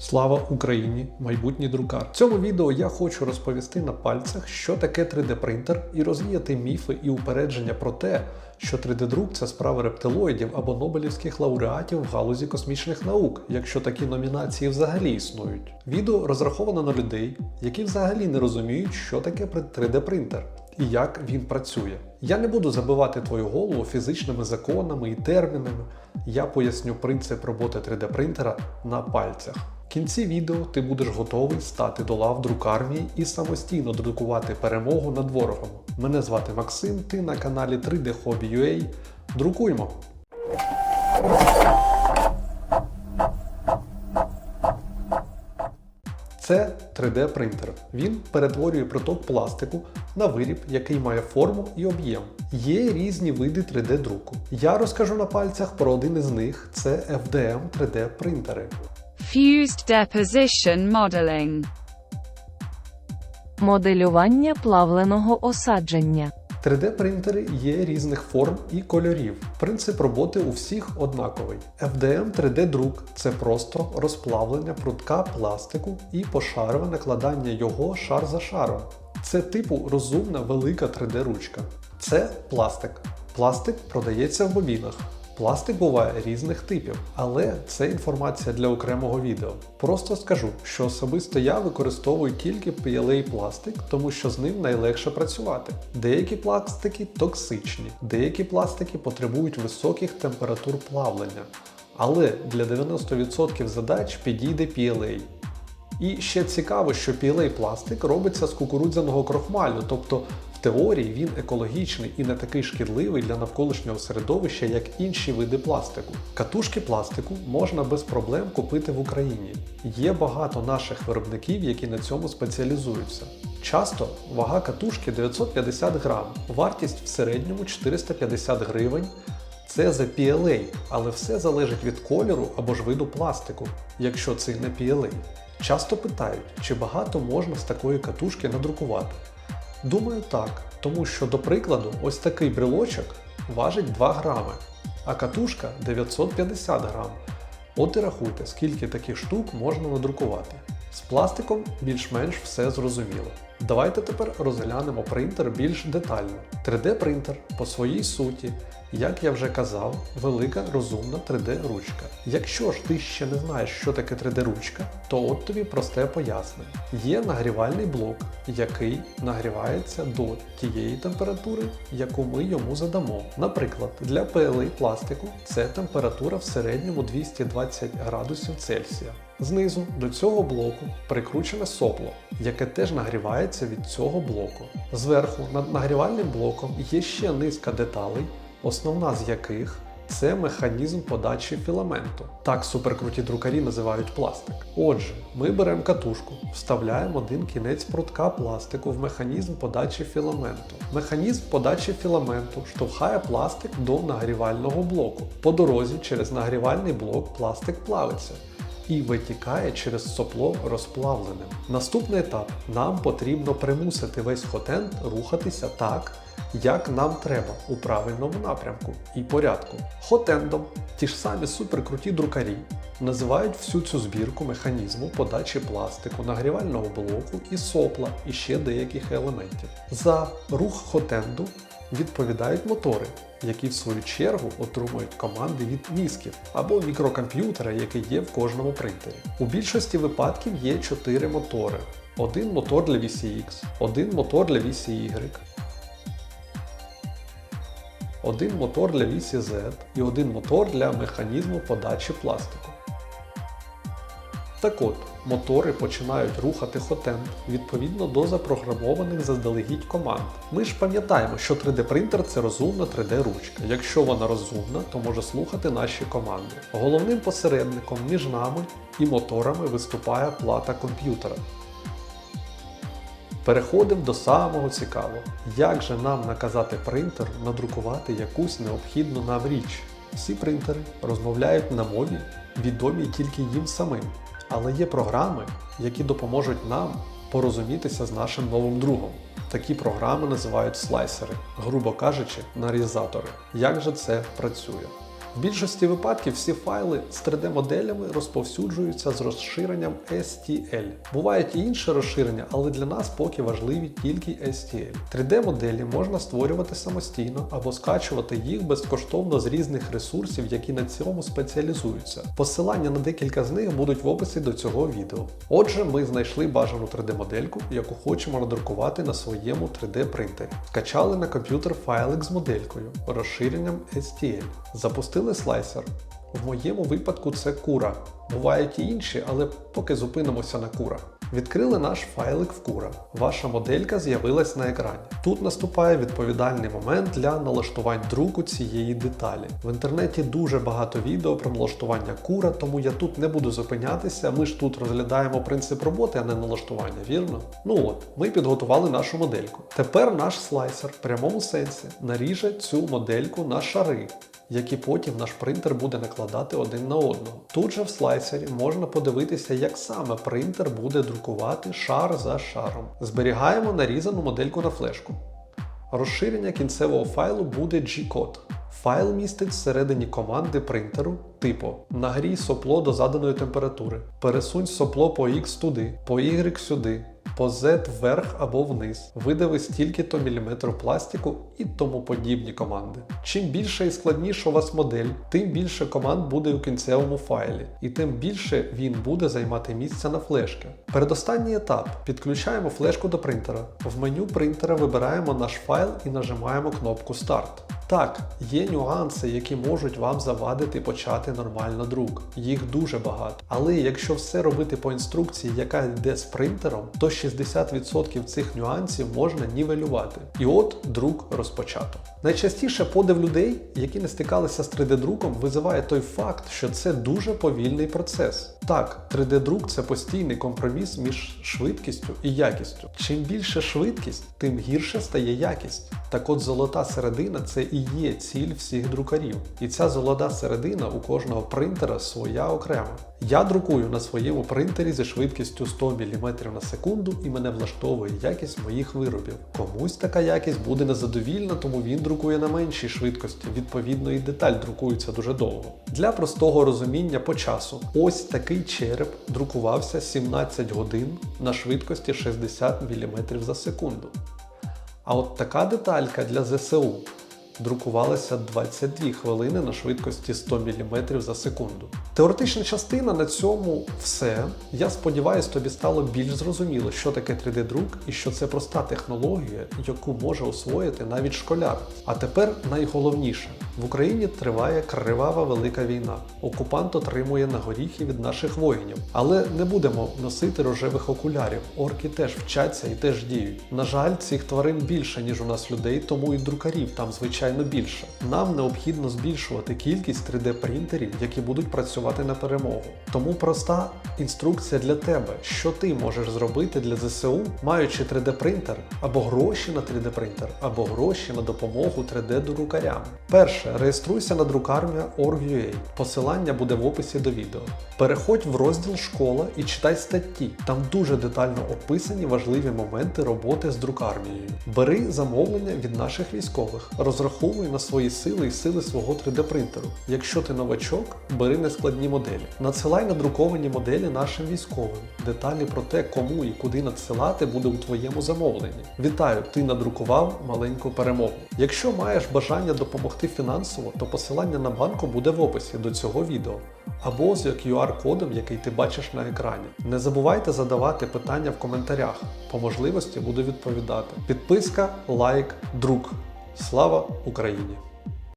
Слава Україні! Майбутній друкар. В цьому відео я хочу розповісти на пальцях, що таке 3D-принтер, і розвіяти міфи і упередження про те, що 3D-друк це справа рептилоїдів або нобелівських лауреатів в галузі космічних наук, якщо такі номінації взагалі існують. Відео розраховано на людей, які взагалі не розуміють, що таке 3D-принтер і як він працює. Я не буду забивати твою голову фізичними законами і термінами. Я поясню принцип роботи 3D-принтера на пальцях. В кінці відео ти будеш готовий стати до лав друкарні і самостійно друкувати перемогу над ворогом. Мене звати Максим, ти на каналі 3D Hobby UA. Друкуємо! Це 3D-принтер. Він перетворює приток пластику на виріб, який має форму і об'єм. Є різні види 3D-друку. Я розкажу на пальцях про один із них це FDM 3D-принтери. Fused Deposition Modeling. Моделювання плавленого осадження. 3D-принтери є різних форм і кольорів. Принцип роботи у всіх однаковий. FDM 3D-друк це просто розплавлення прутка пластику і пошарове накладання його шар за шаром. Це типу розумна велика 3D-ручка. Це пластик. Пластик продається в бобінах. Пластик буває різних типів, але це інформація для окремого відео. Просто скажу, що особисто я використовую тільки PLA пластик, тому що з ним найлегше працювати. Деякі пластики токсичні, деякі пластики потребують високих температур плавлення. Але для 90% задач підійде PLA. І ще цікаво, що PLA пластик робиться з кукурудзяного крохмалю, тобто теорії він екологічний і не такий шкідливий для навколишнього середовища, як інші види пластику. Катушки пластику можна без проблем купити в Україні. Є багато наших виробників, які на цьому спеціалізуються. Часто вага катушки 950 грам, вартість в середньому 450 гривень. Це за PLA, але все залежить від кольору або ж виду пластику, якщо це не PLA. Часто питають, чи багато можна з такої катушки надрукувати. Думаю, так, тому що, до прикладу, ось такий брілочок важить 2 грами, а катушка 950 грам. От і рахуйте, скільки таких штук можна надрукувати. З пластиком більш-менш все зрозуміло. Давайте тепер розглянемо принтер більш детально. 3D-принтер по своїй суті, як я вже казав, велика розумна 3D-ручка. Якщо ж ти ще не знаєш, що таке 3D-ручка, то от тобі просте пояснення. Є нагрівальний блок, який нагрівається до тієї температури, яку ми йому задамо. Наприклад, для PLA пластику це температура в середньому 220 градусів Цельсія. Знизу до цього блоку прикручене сопло, яке теж нагрівається від цього блоку. Зверху над нагрівальним блоком є ще низка деталей, основна з яких це механізм подачі філаменту. Так суперкруті друкарі називають пластик. Отже, ми беремо катушку, вставляємо один кінець прутка пластику в механізм подачі філаменту. Механізм подачі філаменту штовхає пластик до нагрівального блоку. По дорозі через нагрівальний блок пластик плавиться і витікає через сопло розплавленим. Наступний етап нам потрібно примусити весь хотенд рухатися так, як нам треба у правильному напрямку і порядку. Хотендом ті ж самі суперкруті друкарі називають всю цю збірку механізму подачі пластику, нагрівального блоку і сопла і ще деяких елементів. За рух хотенду відповідають мотори, які в свою чергу отримують команди від мізків або мікрокомп'ютера, який є в кожному принтері. У більшості випадків є 4 мотори. Один мотор для VCX, один мотор для VCY, один мотор для VCZ і один мотор для механізму подачі пластику. Так от, мотори починають рухати хотенд відповідно до запрограмованих заздалегідь команд. Ми ж пам'ятаємо, що 3D-принтер це розумна 3D-ручка. Якщо вона розумна, то може слухати наші команди. Головним посередником між нами і моторами виступає плата комп'ютера. Переходимо до самого цікавого. Як же нам наказати принтер надрукувати якусь необхідну нам річ? Всі принтери розмовляють на мові, відомій тільки їм самим. Але є програми, які допоможуть нам порозумітися з нашим новим другом. Такі програми називають слайсери, грубо кажучи, нарізатори. Як же це працює? В більшості випадків всі файли з 3D-моделями розповсюджуються з розширенням STL. Бувають і інші розширення, але для нас поки важливі тільки STL. 3D-моделі можна створювати самостійно або скачувати їх безкоштовно з різних ресурсів, які на цьому спеціалізуються. Посилання на декілька з них будуть в описі до цього відео. Отже, ми знайшли бажану 3D-модельку, яку хочемо надрукувати на своєму 3D-принтері. Скачали на комп'ютер файлик з моделькою, розширенням STL. Запустили слайсер. В моєму випадку це кура. Бувають і інші, але поки зупинимося на кура. Відкрили наш файлик в кура. Ваша моделька з'явилась на екрані. Тут наступає відповідальний момент для налаштувань друку цієї деталі. В інтернеті дуже багато відео про налаштування кура, тому я тут не буду зупинятися. Ми ж тут розглядаємо принцип роботи, а не налаштування, вірно? Ну от, ми підготували нашу модельку. Тепер наш слайсер в прямому сенсі наріже цю модельку на шари які потім наш принтер буде накладати один на одного. Тут же в слайсері можна подивитися, як саме принтер буде друкувати шар за шаром. Зберігаємо нарізану модельку на флешку. Розширення кінцевого файлу буде G-код. Файл містить всередині команди принтеру типу нагрій сопло до заданої температури, пересунь сопло по X туди, по Y сюди, по Z вверх або вниз, видави стільки-то міліметрів пластику і тому подібні команди. Чим більше і складніша у вас модель, тим більше команд буде у кінцевому файлі, і тим більше він буде займати місця на флешці. Передостанній етап підключаємо флешку до принтера. В меню принтера вибираємо наш файл і нажимаємо кнопку Старт. Так, є нюанси, які можуть вам завадити почати нормально друк. Їх дуже багато. Але якщо все робити по інструкції, яка йде з принтером, то 60% цих нюансів можна нівелювати. І от друк розпочато. Найчастіше подив людей, які не стикалися з 3D-друком, визиває той факт, що це дуже повільний процес. Так, 3D-друк це постійний компроміс між швидкістю і якістю. Чим більше швидкість, тим гірше стає якість. Так от золота середина це і є ціль всіх друкарів. І ця золота середина у кожного принтера своя окрема. Я друкую на своєму принтері зі швидкістю 100 мм на секунду і мене влаштовує якість моїх виробів. Комусь така якість буде незадовільна, тому він друкує на меншій швидкості. Відповідно, і деталь друкується дуже довго. Для простого розуміння по часу, ось такий череп друкувався 17 годин на швидкості 60 мм за секунду. А от така деталька для ЗСУ друкувалася 22 хвилини на швидкості 100 мм за секунду. Теоретична частина на цьому все. Я сподіваюся, тобі стало більш зрозуміло, що таке 3D-друк і що це проста технологія, яку може освоїти навіть школяр. А тепер найголовніше: в Україні триває кривава велика війна. Окупант отримує на горіхи від наших воїнів. Але не будемо носити рожевих окулярів. Орки теж вчаться і теж діють. На жаль, цих тварин більше, ніж у нас людей, тому і друкарів там звичайно більше. Нам необхідно збільшувати кількість 3D-принтерів, які будуть працювати на перемогу. Тому проста інструкція для тебе, що ти можеш зробити для ЗСУ, маючи 3D-принтер або гроші на 3D-принтер, або гроші на допомогу 3D-друкарям. Перше, реєструйся на друкармія.org.ua. Посилання буде в описі до відео. Переходь в розділ Школа і читай статті. Там дуже детально описані важливі моменти роботи з друкармією. Бери замовлення від наших військових, розраховуй на свої сили і сили свого 3D-принтеру. Якщо ти новачок, бери нескладні моделі. Надсилай надруковані моделі нашим військовим. Деталі про те, кому і куди надсилати, буде у твоєму замовленні. Вітаю, ти надрукував маленьку перемогу. Якщо маєш бажання допомогти фінансово, то посилання на банку буде в описі до цього відео або з QR-кодом, який ти бачиш на екрані. Не забувайте задавати питання в коментарях. По можливості буду відповідати. Підписка, лайк, друк. Слава Україні!